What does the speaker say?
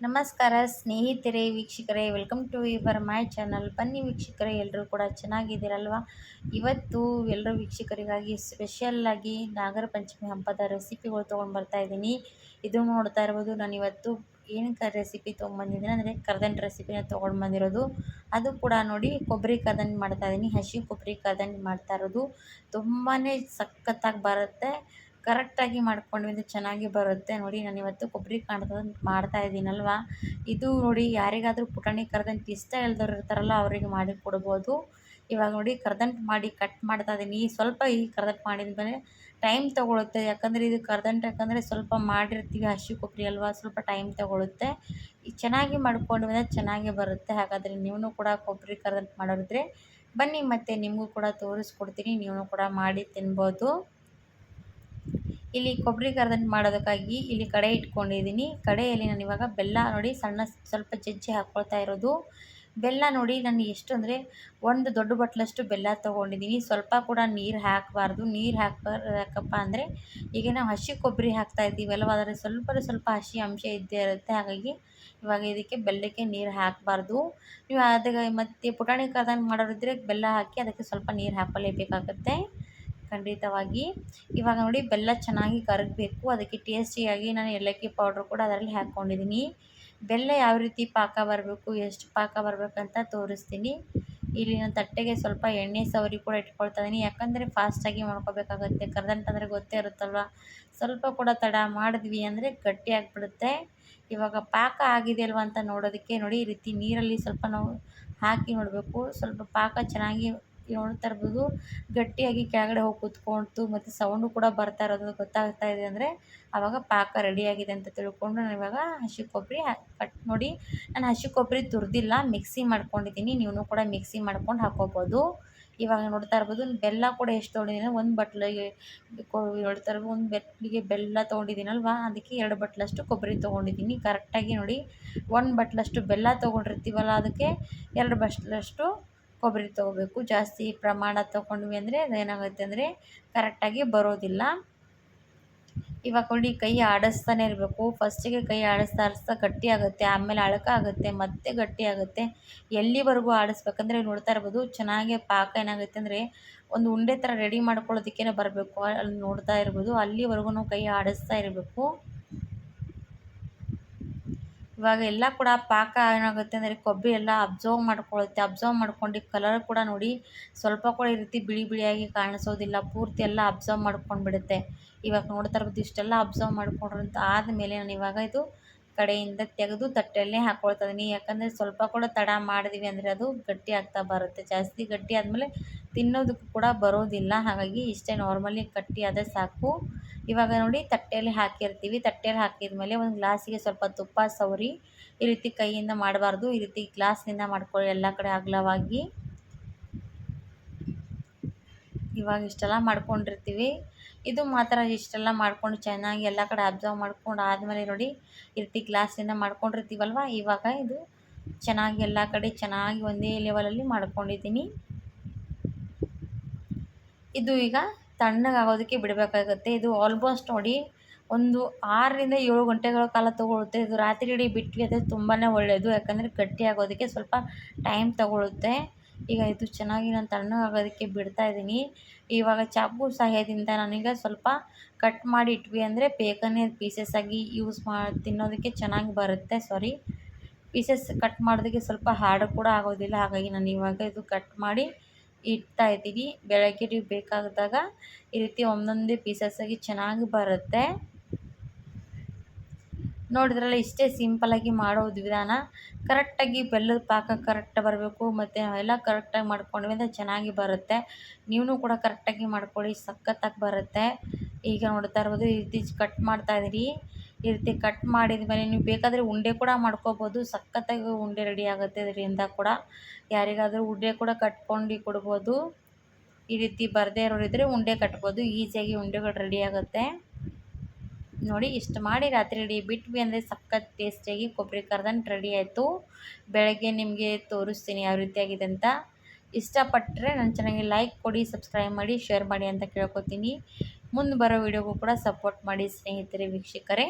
ನಮಸ್ಕಾರ ಸ್ನೇಹಿತರೆ, ವೀಕ್ಷಕರೇ welcome to your my channel ಬನ್ನಿ ವೀಕ್ಷಕರೇ ಎಲ್ಲರೂ ಕೂಡ ಚೆನ್ನಾಗಿದ್ದೀರಲ್ವ? ಇವತ್ತು ಎಲ್ಲರೂ ವೀಕ್ಷಕರಿಗಾಗಿ ಸ್ಪೆಷಲ್ಲಾಗಿ ನಾಗರ ಪಂಚಮಿ ಹಬ್ಬದ ರೆಸಿಪಿಗಳು ತೊಗೊಂಡು ಬರ್ತಾ ಇದ್ದೀನಿ. ಇದು ನೋಡ್ತಾ ಇರ್ಬೋದು, ನಾನು ಇವತ್ತು ಏನಕ್ಕೆ ರೆಸಿಪಿ ತೊಗೊಂಬಂದಿದ್ದೀನಿ ಅಂದರೆ ಕರ್ದಂಟು ರೆಸಿಪಿನ ತೊಗೊಂಡು ಬಂದಿರೋದು. ಅದು ಕೂಡ ನೋಡಿ ಕೊಬ್ಬರಿ ಕರ್ದಂಟು ಮಾಡ್ತಾ ಇದ್ದೀನಿ. ಹಸಿ ಕೊಬ್ಬರಿ ಕರ್ದಂಟು ಮಾಡ್ತಾ ಇರೋದು. ತುಂಬಾ ಸಖತ್ತಾಗಿ ಬರುತ್ತೆ. ಕರೆಕ್ಟಾಗಿ ಮಾಡ್ಕೊಂಡ್ವಿ ಅಂದರೆ ಚೆನ್ನಾಗಿ ಬರುತ್ತೆ. ನೋಡಿ, ನಾನು ಇವತ್ತು ಕೊಬ್ಬರಿ ಮಾಡ್ತಾ ಇದ್ದೀನಲ್ವ? ಇದು ನೋಡಿ, ಯಾರಿಗಾದರೂ ಪುಟಾಣಿ, ಕರ್ದಂಟು ಇಷ್ಟ ಇಲ್ದವ್ರು ಇರ್ತಾರಲ್ಲ, ಅವರಿಗೆ ಮಾಡಿ ಕೊಡ್ಬೋದು. ಇವಾಗ ನೋಡಿ, ಕರ್ದಂಟು ಮಾಡಿ ಕಟ್ ಮಾಡ್ತಾ ಇದ್ದೀನಿ. ಸ್ವಲ್ಪ ಈ ಕರ್ದಂಟು ಮಾಡಿದ್ಮೇಲೆ ಟೈಮ್ ತೊಗೊಳುತ್ತೆ. ಯಾಕಂದರೆ ಇದು ಕರ್ದಂಟು, ಯಾಕಂದರೆ ಸ್ವಲ್ಪ ಮಾಡಿರ್ತೀವಿ ಹಸಿ ಕೊಬ್ಬರಿ ಅಲ್ವಾ, ಸ್ವಲ್ಪ ಟೈಮ್ ತೊಗೊಳುತ್ತೆ. ಚೆನ್ನಾಗಿ ಮಾಡ್ಕೊಂಡು ಬಂದರೆ ಚೆನ್ನಾಗಿ ಬರುತ್ತೆ. ಹಾಗಾದರೆ ನೀವು ಕೂಡ ಕೊಬ್ಬರಿ ಕರ್ದಂಟು ಮಾಡೋರಿದ್ರೆ ಬನ್ನಿ, ಮತ್ತೆ ನಿಮಗೂ ಕೂಡ ತೋರಿಸ್ಕೊಡ್ತೀನಿ. ನೀವು ಕೂಡ ಮಾಡಿ ತಿನ್ಬೋದು. ಇಲ್ಲಿ ಕೊಬ್ಬರಿ ಕರ್ದಂಟು ಮಾಡೋದಕ್ಕಾಗಿ ಇಲ್ಲಿ ಕಡೆ ಇಟ್ಕೊಂಡಿದ್ದೀನಿ. ಕಡೆಯಲ್ಲಿ ನಾನು ಇವಾಗ ಬೆಲ್ಲ ನೋಡಿ ಸಣ್ಣ ಸ್ವಲ್ಪ ಜಜ್ಜಿ ಹಾಕ್ಕೊಳ್ತಾ ಇರೋದು. ಬೆಲ್ಲ ನೋಡಿ ನಾನು ಎಷ್ಟು ಅಂದರೆ ಒಂದು ದೊಡ್ಡ ಬಟ್ಲಷ್ಟು ಬೆಲ್ಲ ತೊಗೊಂಡಿದ್ದೀನಿ. ಸ್ವಲ್ಪ ಕೂಡ ನೀರು ಹಾಕಬಾರ್ದು. ನೀರು ಹಾಕ್ಬಾರ್ದು ಯಾಕಪ್ಪ ಅಂದರೆ ಈಗ ನಾವು ಹಸಿ ಕೊಬ್ಬರಿ ಹಾಕ್ತಾ ಇದ್ದೀವಲ್ವ ಅದರಲ್ಲಿ ಸ್ವಲ್ಪ ಸ್ವಲ್ಪ ಹಸಿ ಅಂಶ ಇದ್ದೇ ಇರುತ್ತೆ. ಹಾಗಾಗಿ ಇವಾಗ ಇದಕ್ಕೆ ಬೆಲ್ಲಕ್ಕೆ ನೀರು ಹಾಕಬಾರ್ದು. ನೀವು ಅದಕ್ಕೆ ಮತ್ತು ಪುಟಾಣಿ ಕರ್ದಂಟು ಮಾಡೋರಿದ್ರೆ ಬೆಲ್ಲ ಹಾಕಿ ಅದಕ್ಕೆ ಸ್ವಲ್ಪ ನೀರು ಹಾಕೊಳ್ಳೇಬೇಕಾಗತ್ತೆ ಖಂಡಿತವಾಗಿ. ಇವಾಗ ನೋಡಿ ಬೆಲ್ಲ ಚೆನ್ನಾಗಿ ಕರಗಬೇಕು. ಅದಕ್ಕೆ ಟೇಸ್ಟಿಯಾಗಿ ನಾನು ಏಲಕ್ಕಿ ಪೌಡ್ರ್ ಕೂಡ ಅದರಲ್ಲಿ ಹಾಕ್ಕೊಂಡಿದ್ದೀನಿ. ಬೆಲ್ಲ ಯಾವ ರೀತಿ ಪಾಕ ಬರಬೇಕು, ಎಷ್ಟು ಪಾಕ ಬರಬೇಕಂತ ತೋರಿಸ್ತೀನಿ. ಇಲ್ಲಿ ನಾನು ತಟ್ಟೆಗೆ ಸ್ವಲ್ಪ ಎಣ್ಣೆ ಸವರಿ ಕೂಡ ಇಟ್ಕೊಳ್ತಾ ಇದ್ದೀನಿ ಯಾಕಂದರೆ ಫಾಸ್ಟಾಗಿ ಮಾಡ್ಕೋಬೇಕಾಗತ್ತೆ. ಕರೆದಂಟಂದರೆ ಗೊತ್ತೇ ಇರುತ್ತಲ್ವ? ಸ್ವಲ್ಪ ಕೂಡ ತಡ ಮಾಡಿದ್ವಿ ಅಂದರೆ ಗಟ್ಟಿ ಆಗಿಬಿಡುತ್ತೆ. ಇವಾಗ ಪಾಕ ಆಗಿದೆ ಅಲ್ವ ಅಂತ ನೋಡೋದಕ್ಕೆ ನೋಡಿ, ಈ ರೀತಿ ನೀರಲ್ಲಿ ಸ್ವಲ್ಪ ನಾವು ಹಾಕಿ ನೋಡಬೇಕು. ಸ್ವಲ್ಪ ಪಾಕ ಚೆನ್ನಾಗಿ ನೋಡ್ತಾ ಇರ್ಬೋದು ಗಟ್ಟಿಯಾಗಿ ಕೆಳಗಡೆ ಹೋಗಿ ಕೂತ್ಕೊಳ್ತು ಮತ್ತು ಸೌಂಡು ಕೂಡ ಬರ್ತಾ ಇರೋದು ಗೊತ್ತಾಗ್ತಾ ಇದೆ ಅಂದರೆ ಆವಾಗ ಪಾಕ ರೆಡಿಯಾಗಿದೆ ಅಂತ ತಿಳ್ಕೊಂಡು ನಾನು ಇವಾಗ ಹಸಿ ಕೊಬ್ಬರಿ ಕಟ್ ನೋಡಿ. ನಾನು ಹಸಿ ಕೊಬ್ಬರಿ ತುರಿದಿಲ್ಲ ಮಿಕ್ಸಿ ಮಾಡ್ಕೊಂಡಿದ್ದೀನಿ. ನೀವು ಕೂಡ ಮಿಕ್ಸಿ ಮಾಡ್ಕೊಂಡು ಹಾಕ್ಕೋಬೋದು ಇವಾಗ ನೋಡ್ತಾ ಇರ್ಬೋದು ಬೆಲ್ಲ ಕೂಡ ಎಷ್ಟು ತೊಗೊಂಡಿದ್ದೀನಿ ಒಂದು ಬಟ್ಲಿಗೆ ನೋಡ್ತಾ ಇರ್ಬೋದು ಒಂದು ಬೆಟ್ಲಿಗೆ ಬೆಲ್ಲ ತೊಗೊಂಡಿದ್ದೀನಲ್ವಾ? ಅದಕ್ಕೆ ಎರಡು ಬಟ್ಲಷ್ಟು ಕೊಬ್ಬರಿ ತೊಗೊಂಡಿದ್ದೀನಿ. ಕರೆಕ್ಟಾಗಿ ನೋಡಿ, ಒಂದು ಬಟ್ಲಷ್ಟು ಬೆಲ್ಲ ತೊಗೊಂಡಿರ್ತೀವಲ್ಲ, ಅದಕ್ಕೆ ಎರಡು ಬಟ್ಲಷ್ಟು ಕೊಬ್ಬರಿ ತೊಗೋಬೇಕು. ಜಾಸ್ತಿ ಪ್ರಮಾಣ ತೊಗೊಂಡ್ವಿ ಅಂದರೆ ಅದೇನಾಗುತ್ತೆ ಅಂದರೆ ಕರೆಕ್ಟಾಗಿ ಬರೋದಿಲ್ಲ. ಇವಾಗ ನೋಡಿ, ಕೈ ಆಡಿಸ್ತಾನೆ ಇರಬೇಕು. ಫಸ್ಟಿಗೆ ಕೈ ಆಡಿಸ್ತಾ ಆಡಿಸ್ತಾ ಗಟ್ಟಿ ಆಗುತ್ತೆ, ಆಮೇಲೆ ಅಳಕ ಆಗುತ್ತೆ, ಮತ್ತೆ ಗಟ್ಟಿ ಆಗುತ್ತೆ. ಎಲ್ಲಿವರೆಗೂ ಆಡಿಸ್ಬೇಕಂದ್ರೆ ನೋಡ್ತಾ ಇರ್ಬೋದು. ಚೆನ್ನಾಗಿ ಪಾಕ ಏನಾಗುತ್ತೆ ಅಂದರೆ ಒಂದು ಉಂಡೆ ಥರ ರೆಡಿ ಮಾಡ್ಕೊಳ್ಳೋದಕ್ಕೇನೆ ಬರಬೇಕು. ಅಲ್ಲಿ ನೋಡ್ತಾ ಇರ್ಬೋದು. ಅಲ್ಲಿವರೆಗೂ ಕೈ ಆಡಿಸ್ತಾ ಇರಬೇಕು. ಇವಾಗ ಎಲ್ಲ ಕೂಡ ಪಾಕ ಏನಾಗುತ್ತೆ ಅಂದರೆ ಕೊಬ್ಬರಿ ಎಲ್ಲ ಅಬ್ಸರ್ವ್ ಮಾಡ್ಕೊಳ್ಳುತ್ತೆ. ಅಬ್ಸರ್ವ್ ಮಾಡ್ಕೊಂಡು ಕಲರ್ ಕೂಡ ನೋಡಿ ಸ್ವಲ್ಪ ಕೂಡ ಈ ರೀತಿ ಬಿಳಿ ಬಿಳಿಯಾಗಿ ಕಾಣಿಸೋದಿಲ್ಲ. ಪೂರ್ತಿ ಎಲ್ಲ ಅಬ್ಸರ್ವ್ ಮಾಡ್ಕೊಂಡು ಬಿಡುತ್ತೆ ಇವಾಗ ನೋಡ್ತಾ ಇರ್ಬೋದು ಇಷ್ಟೆಲ್ಲ ಅಬ್ಸರ್ವ್ ಮಾಡ್ಕೊಂಡ್ರಂತ ಆದಮೇಲೆ ನಾನು ಇವಾಗ ಇದು ಕಡೆಯಿಂದ ತೆಗೆದು ತಟ್ಟೆಯಲ್ಲೇ ಹಾಕ್ಕೊಳ್ತಾ ಇದ್ದೀನಿ ಯಾಕಂದರೆ ಸ್ವಲ್ಪ ಕೂಡ ತಡ ಮಾಡಿದ್ವಿ ಅಂದರೆ ಅದು ಗಟ್ಟಿ ಆಗ್ತಾ ಬರುತ್ತೆ. ಜಾಸ್ತಿ ಗಟ್ಟಿ ಆದಮೇಲೆ ತಿನ್ನೋದಕ್ಕೂ ಕೂಡ ಬರೋದಿಲ್ಲ. ಹಾಗಾಗಿ ಇಷ್ಟೇ ನಾರ್ಮಲಿ ಗಟ್ಟಿ ಆದರೆ ಸಾಕು. ಇವಾಗ ನೋಡಿ ತಟ್ಟೆಯಲ್ಲಿ ಹಾಕಿರ್ತೀವಿ. ತಟ್ಟೆಯಲ್ಲಿ ಹಾಕಿದ ಮೇಲೆ ಒಂದು ಗ್ಲಾಸಿಗೆ ಸ್ವಲ್ಪ ತುಪ್ಪ ಸವರಿ ಈ ರೀತಿ ಕೈಯಿಂದ ಮಾಡಬಾರ್ದು. ಈ ರೀತಿ ಗ್ಲಾಸ್ನಿಂದ ಮಾಡ್ಕೊಳ್ಳಿ. ಎಲ್ಲ ಕಡೆ ಅಗಲವಾಗಿ. ಇವಾಗ ಇಷ್ಟೆಲ್ಲ ಮಾಡ್ಕೊಂಡಿರ್ತೀವಿ. ಇದು ಮಾತ್ರ ಇಷ್ಟೆಲ್ಲ ಮಾಡ್ಕೊಂಡು ಚೆನ್ನಾಗಿ ಎಲ್ಲ ಕಡೆ ಅಬ್ಸರ್ವ್ ಮಾಡ್ಕೊಂಡು ಆದಮೇಲೆ ನೋಡಿ ಈ ರೀತಿ ಗ್ಲಾಸಿಂದ ಮಾಡ್ಕೊಂಡಿರ್ತೀವಲ್ವ? ಇವಾಗ ಇದು ಚೆನ್ನಾಗಿ ಎಲ್ಲ ಕಡೆ ಚೆನ್ನಾಗಿ ಒಂದೇ ಲೆವೆಲಲ್ಲಿ ಮಾಡ್ಕೊಂಡಿದ್ದೀನಿ. ಇದು ಈಗ ತಣ್ಣಗಾಗೋದಕ್ಕೆ ಬಿಡಬೇಕಾಗುತ್ತೆ. ಇದು ಆಲ್ಮೋಸ್ಟ್ ನೋಡಿ ಒಂದು ಆರರಿಂದ ಏಳು ಗಂಟೆಗಳ ಕಾಲ ತೊಗೊಳುತ್ತೆ ಇದು ರಾತ್ರಿ ಇಡೀ ಬಿಟ್ವಿ ಅಂದರೆ ತುಂಬಾ ಒಳ್ಳೆಯದು ಯಾಕಂದರೆ ಗಟ್ಟಿಯಾಗೋದಕ್ಕೆ ಸ್ವಲ್ಪ ಟೈಮ್ ತೊಗೊಳುತ್ತೆ ಈಗ ಇದು ಚೆನ್ನಾಗಿ ನಾನು ತಣ್ಣಗಾಗೋದಕ್ಕೆ ಬಿಡ್ತಾ ಇದ್ದೀನಿ. ಇವಾಗ ಚಾಕು ಸಹಾಯದಿಂದ ನಾನೀಗ ಸ್ವಲ್ಪ ಕಟ್ ಮಾಡಿ ಇಟ್ವಿ ಅಂದರೆ ಬೇಗನೆ ಪೀಸಸ್ ಆಗಿ ಯೂಸ್ ಮಾಡಿ ತಿನ್ನೋದಕ್ಕೆ ಚೆನ್ನಾಗಿ ಬರುತ್ತೆ ಸಾರಿ ಪೀಸಸ್ ಕಟ್ ಮಾಡೋದಕ್ಕೆ ಸ್ವಲ್ಪ ಹಾರ್ಡ್ ಕೂಡ ಆಗೋದಿಲ್ಲ, ಹಾಗಾಗಿ ನಾನು ಇವಾಗ ಇದು ಕಟ್ ಮಾಡಿ ಇಡ್ತಾ ಇದ್ದೀನಿ. ಬೆಳಗ್ಗೆ ಬೇಕಾದಾಗ ಈ ರೀತಿ ಒಂದೊಂದೇ ಪೀಸಸ್ ಆಗಿ ಚೆನ್ನಾಗಿ ಬರುತ್ತೆ. ನೋಡಿದ್ರಲ್ಲ ಇಷ್ಟೇ ಸಿಂಪಲಾಗಿ ಮಾಡೋ ವಿಧಾನ. ಕರೆಕ್ಟಾಗಿ ಬೆಲ್ಲದ ಪಾಕ ಕರೆಕ್ಟ್ ಬರಬೇಕು, ಮತ್ತು ಎಲ್ಲ ಕರೆಕ್ಟಾಗಿ ಮಾಡ್ಕೊಂಡ್ವಿ ಅಂದರೆ ಚೆನ್ನಾಗಿ ಬರುತ್ತೆ. ನೀವು ಕೂಡ ಕರೆಕ್ಟಾಗಿ ಮಾಡ್ಕೊಳ್ಳಿ, ಸಖತ್ತಾಗಿ ಬರುತ್ತೆ. ಈಗ ನೋಡ್ತಾ ಇರ್ಬೋದು, ಈ ರೀತಿ ಕಟ್ ಮಾಡ್ತಾ ಇದ್ದೀರಿ ಈ ರೀತಿ ಕಟ್ ಮಾಡಿದ ಮೇಲೆ ನೀವು ಬೇಕಾದರೆ ಉಂಡೆ ಕೂಡ ಮಾಡ್ಕೋಬೋದು. ಸಖತ್ತಾಗಿ ಉಂಡೆ ರೆಡಿ ಆಗುತ್ತೆ ಇದರಿಂದ ಕೂಡ. ಯಾರಿಗಾದರೂ ಉಂಡೆ ಕೂಡ ಕಟ್ಕೊಂಡು ಕೊಡ್ಬೋದು. ಈ ರೀತಿ ಬರದೇ ಇರೋರಿದ್ರೆ ಉಂಡೆ ಕಟ್ಬೋದು. ಈಸಿಯಾಗಿ ಉಂಡೆಗಳು ರೆಡಿ ಆಗುತ್ತೆ. ನೋಡಿ, ಇಷ್ಟು ಮಾಡಿ ರಾತ್ರಿ ಇಡೀ ಬಿಟ್ವಿ ಅಂದರೆ ಸಖತ್ ಟೇಸ್ಟಿಯಾಗಿ ಕೊಬ್ಬರಿ ಕರ್ದಂಟು ರೆಡಿ ಆಯಿತು. ಬೆಳಗ್ಗೆ ನಿಮಗೆ ತೋರಿಸ್ತೀನಿ ಯಾವ ರೀತಿಯಾಗಿದೆ ಅಂತ. ಇಷ್ಟಪಟ್ಟರೆ ನನ್ನ ಚೆನ್ನಾಗಿ ಲೈಕ್ ಕೊಡಿ ಸಬ್ಸ್ಕ್ರೈಬ್ ಮಾಡಿ ಶೇರ್ ಮಾಡಿ ಅಂತ ಕೇಳ್ಕೊತೀನಿ. ಮುಂದೆ ಬರೋ ವಿಡಿಯೋಗೂ ಕೂಡ ಸಪೋರ್ಟ್ ಮಾಡಿ ಸ್ನೇಹಿತರೆ, ವೀಕ್ಷಕರೇ.